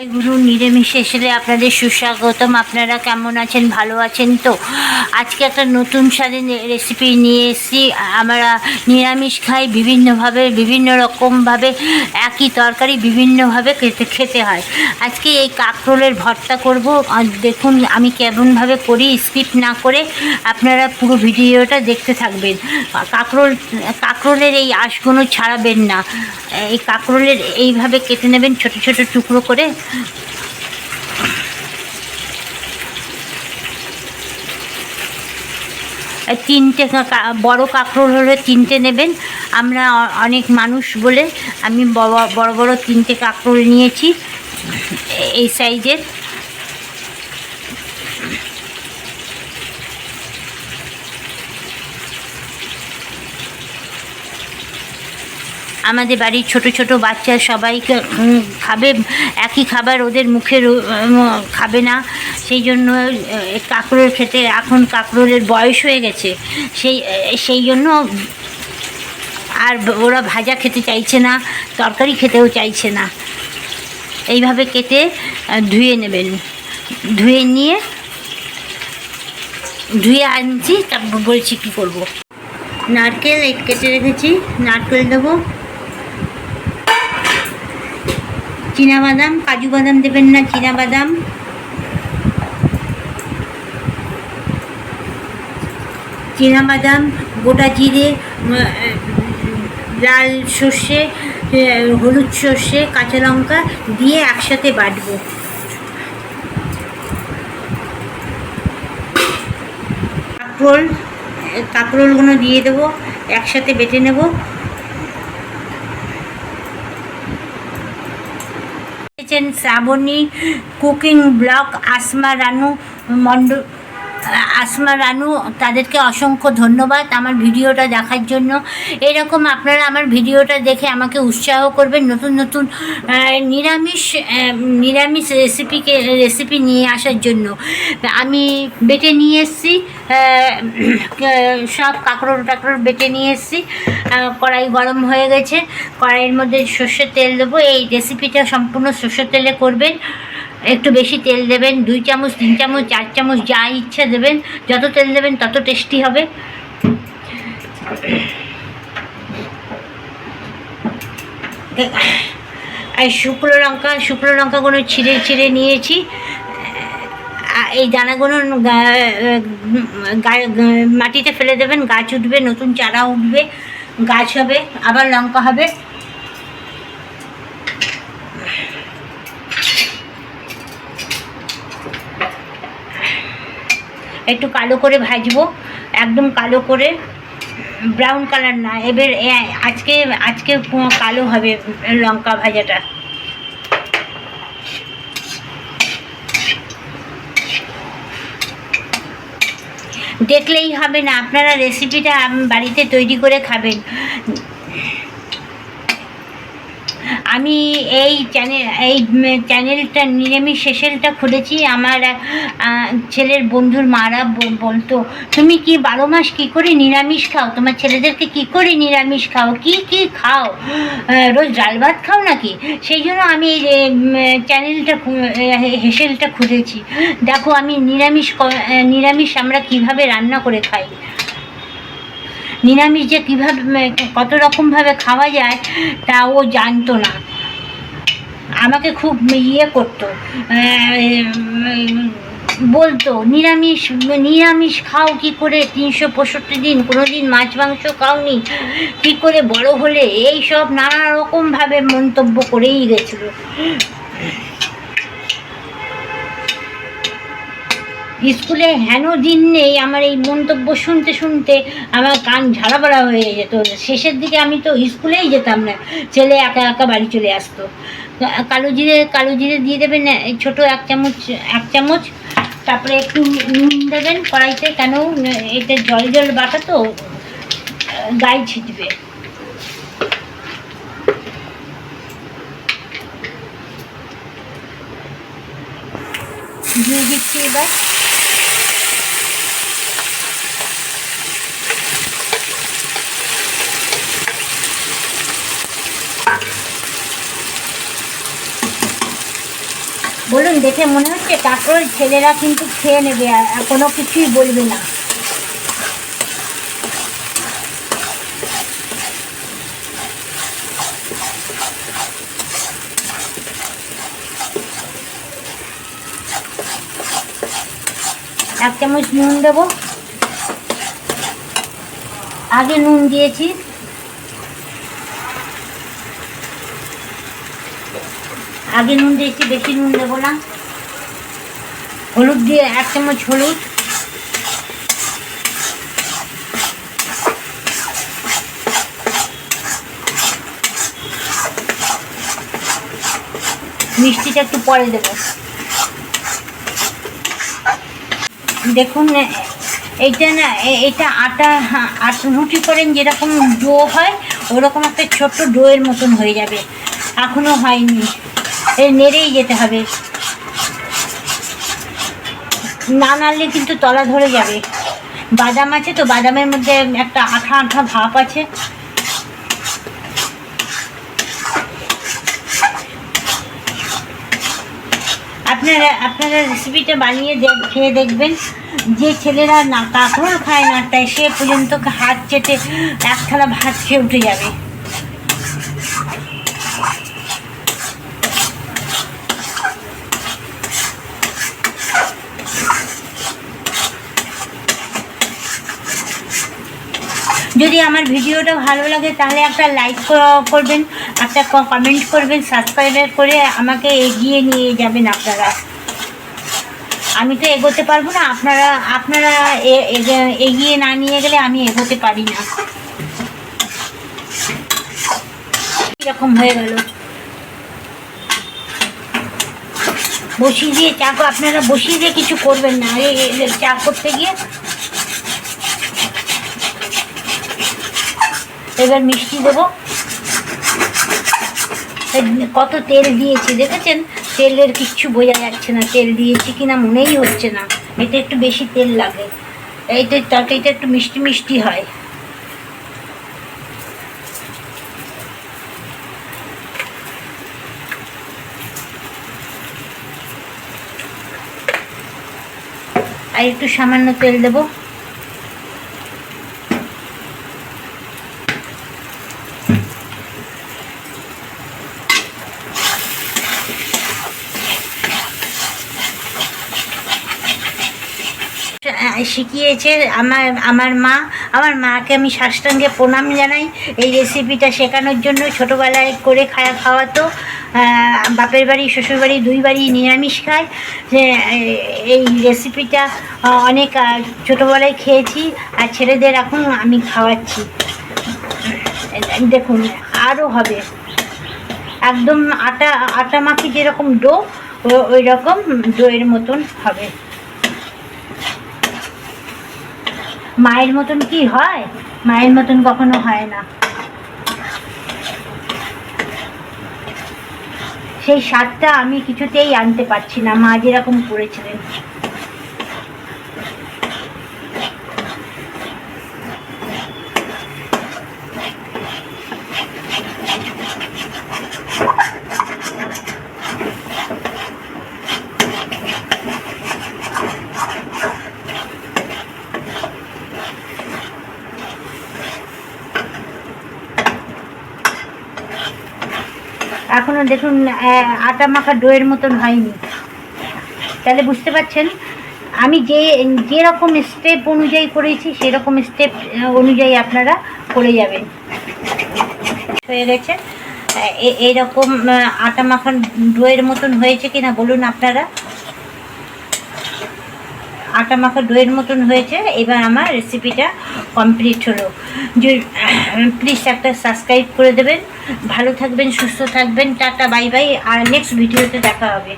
গুরু, নিরামিষে এসে আপনাদের সুস্বাগতম। আপনারা কেমন আছেন? ভালো আছেন তো? আজকে একটা নতুন স্বাদের রেসিপি নিয়ে এসেছি। আমরা নিরামিষ খাই, বিভিন্নভাবে, বিভিন্ন রকমভাবে, একই তরকারি বিভিন্নভাবে খেতে খেতে হয়। আজকে এই কাঁকরোলের ভর্তা করব। দেখুন, আমি কেমনভাবে করি স্কিপ না করে আপনারা পুরো ভিডিওটা দেখতে থাকবেন। কাঁকরোল, কাঁকরোলের এই আঁশগুলো ছাড়াবেন না। এই কাঁকরোলের এইভাবে কেটে নেবেন ছোট ছোট টুকরো করে। তিনটে বড় কাঁকরোল হলে তিনটে নেবেন। আমরা অনেক মানুষ বলে আমি বড় বড় তিনটে কাঁকরোল নিয়েছি এই সাইজের। আমাদের বাড়ির ছোট ছোট বাচ্চা সবাইকে উম, খাবে একই খাবার ওদের মুখে খাবে না। সেই জন্য আহ, কাঁকরোল খেতে এখন কাঁকরোলের বয়স হয়ে গেছে। সেই সেই জন্য আর ওরা ভাজা খেতে চাইছে না তরকারি খেতেও চাইছে না। এইভাবে কেটে ধুয়ে নেবেন। ধুয়ে নিয়ে ধুয়ে আনছি তারপর বলছি কী করব। নারকেল কেটে রেখেছি নারকেল দেবো। বাদাম, কাজু বাদাম দেবেন না বাদাম। বাদাম, গোটা জিরে লাল সর্ষে হলুদ সর্ষে, কাঁচা লঙ্কা দিয়ে একসাথে বাটবো। কাঁকরোল কাঁকরোলগুলো দিয়ে দেবো, একসাথে বেটে নেব। দেখেছেন শ্রাবণী কুকিং ব্লগ আসমা রানু মন্ডল আসমা রানু, তাদেরকে অসংখ্য ধন্যবাদ আমার ভিডিওটা দেখার জন্য। এরকম আপনারা আমার ভিডিওটা দেখে আমাকে উৎসাহ করবেন, নতুন নতুন নিরামিষ নিরামিষ রেসিপিকে রেসিপি নিয়ে আসার জন্য। আমি বেটে নিয়ে এসেছি সব কাঁকরোল টাকরোল বেটে নিয়ে এসেছি। কড়াই গরম হয়ে গেছে, কড়াইয়ের মধ্যে সর্ষের তেল দেবো। এই রেসিপিটা সম্পূর্ণ সর্ষের তেলে করবেন। একটু বেশি তেল দেবেন, দুই চামচ, তিন চামচ, চার চামচ যা ইচ্ছা দেবেন। যত তেল দেবেন, তত টেস্টি হবে। আর শুকনো লঙ্কা, শুকনো লঙ্কাগুলো ছিঁড়ে ছিঁড়ে নিয়েছি। এই দানাগুলো মাটিতে ফেলে দেবেন। গাছ উঠবে, নতুন চারা উঠবে, গাছ হবে, আবার লঙ্কা হবে। একটু কালো করে ভাজবো, একদম কালো করে ব্রাউন কালার না, এবার আজকে আজকে কালো হবে লঙ্কা ভাজাটা। দেখলেই হবে না, আপনারা রেসিপিটা বাড়িতে তৈরি করে খাবেন। আমি এই চ্যানেল এই চ্যানেলটা নিরামিষ শেষেলটা খুলেছি। আমার ছেলের বন্ধুর মারা বলতো, তুমি কি বারো মাস কী করে নিরামিষ খাও? তোমার ছেলেদেরকে কি করে নিরামিষ খাও? কি কি খাও? রোজ ডাল ভাত খাও নাকি? সেই জন্য আমি চ্যানেলটা হেসেলটা খুলেছি। দেখো আমি নিরামিষ নিরামিষ আমরা কীভাবে রান্না করে খাই? নিরামিষ যে কীভাবে কত রকমভাবে খাওয়া যায়, তা ও জানতো না। আমাকে খুব ইয়ে করতো। বলতো, নিরামিষ নিরামিষ খাও কি করে? তিনশো পঁয়ষট্টি দিন কোনো দিন মাছ মাংস খাওনি? কি করে বড় হলে? এই সব নানা রকমভাবে মন্তব্য করেই গেছিল। স্কুলে হেন দিন নেই আমার এই মন্তব্য শুনতে শুনতে আমার কান ঝাড়াপাড়া হয়ে যেত। শেষের দিকে আমি তো স্কুলেই যেতাম না। ছেলে একা একা বাড়ি চলে আসতো। কালো জিরে কালো জিরে দিয়ে দেবেন ছোটো এক চামচ এক চামচ। তারপরে একটু নুন দেবেন কড়াইতে, কেন এতে জল জল বাটা তো, গায়ে ছিটবে। দিয়ে দিচ্ছি এবার বলুন দেখে মনে হচ্ছে কাঁকরোল ছেলেরা কিন্তু খেয়ে নেবে আর কোনো কিছুই বলবে না। এক চামচ নুন দেবো। আগে নুন দিয়েছি। আগে নুন দিয়েছি, বেশি নুন দেবো না। হলুদ দিয়ে এক চামচ হলুদ। মিষ্টিটা একটু পরে দেবো। দেখুন এইটা না এটা আটা আটা, রুটি করেন, যেরকম ডো হয়, ওরকম একটা ছোট্ট ডোয়ের মতন হয়ে যাবে। এখনও হয়নি। এ, নেড়েই যেতে হবে। না নাড়লে কিন্তু তলা ধরে যাবে। বাদাম আছে তো, বাদামের মধ্যে একটা আঠা আঠা ভাপ আছে। আপনারা আপনারা রেসিপিটা বানিয়ে খেয়ে দেখবেন। যে ছেলেরা না কাঁকরোল খায় না, তাই সে পর্যন্ত হাত চেটে এক থালা ভাত খেয়ে উঠে যাবে। যদি আমার ভিডিওটা ভালো লাগে, তাহলে একটা লাইক করবেন, একটা কমেন্ট করবেন সাবস্ক্রাইব করে আমাকে এগিয়ে নিয়ে যাবেন আপনারা। আমি তো এগোতে পারব না, আপনারা আপনারা এগিয়ে না নিয়ে গেলে আমি এগোতে পারি না। এরকম হয়ে গেল। বসিয়ে দিয়ে চা, আপনারা বসিয়ে দিয়ে কিছু করবেন না। চা করতে গিয়ে এবার মিষ্টি দেবো। কত তেল দিয়েছি, দেখেছেন? তেলের কিচ্ছু বোঝা যাচ্ছে না, তেল দিয়েছি কিনা মনেই হচ্ছে না। এটা একটু বেশি তেল লাগে। এইটা তরকারিটা একটু মিষ্টি মিষ্টি হয়। আর একটু সামান্য তেল দেবো। শিখিয়েছে, আমার আমার মা, আমার মাকে আমি সাষ্টাঙ্গে প্রণাম জানাই। এই রেসিপিটা শেখানোর জন্য ছোটোবেলায় করে খাওয়া খাওয়াতো। বাপের বাড়ি, শ্বশুর বাড়ি, দুই বাড়ি নিরামিষ খায়। এই রেসিপিটা অনেক ছোটোবেলায় খেয়েছি, আর ছেলেদের এখন আমি খাওয়াচ্ছি। দেখুন, আরও হবে। একদম আটা আটা মাখি যেরকম ডো ওই রকম ডোয়ের মতন হবে। মায়ের মতন কি হয়? মায়ের মতন কখনো হয় না। সেই স্বাদটা আমি কিছুতেই আনতে পারছি না। মা যেরকম করেছিলেন। এখনও দেখুন আটা মাখা ডোয়ের মতন হয়নি। তাহলে বুঝতে পারছেন? আমি যে, যেরকম স্টেপ অনুযায়ী করেছি, সেরকম স্টেপ অনুযায়ী আপনারা করে যাবেন। হয়ে গেছে? এইরকম আটা মাখান ডোয়ের মতন হয়েছে কিনা বলুন আপনারা। আটা মাখা দইয়ের মতন হয়েছে। এবার আমার রেসিপিটা কমপ্লিট হলো। প্লিজ একটা সাবস্ক্রাইব করে দেবেন। ভালো থাকবেন, সুস্থ থাকবেন। টাটা বাই বাই আর নেক্সট ভিডিওতে দেখা হবে।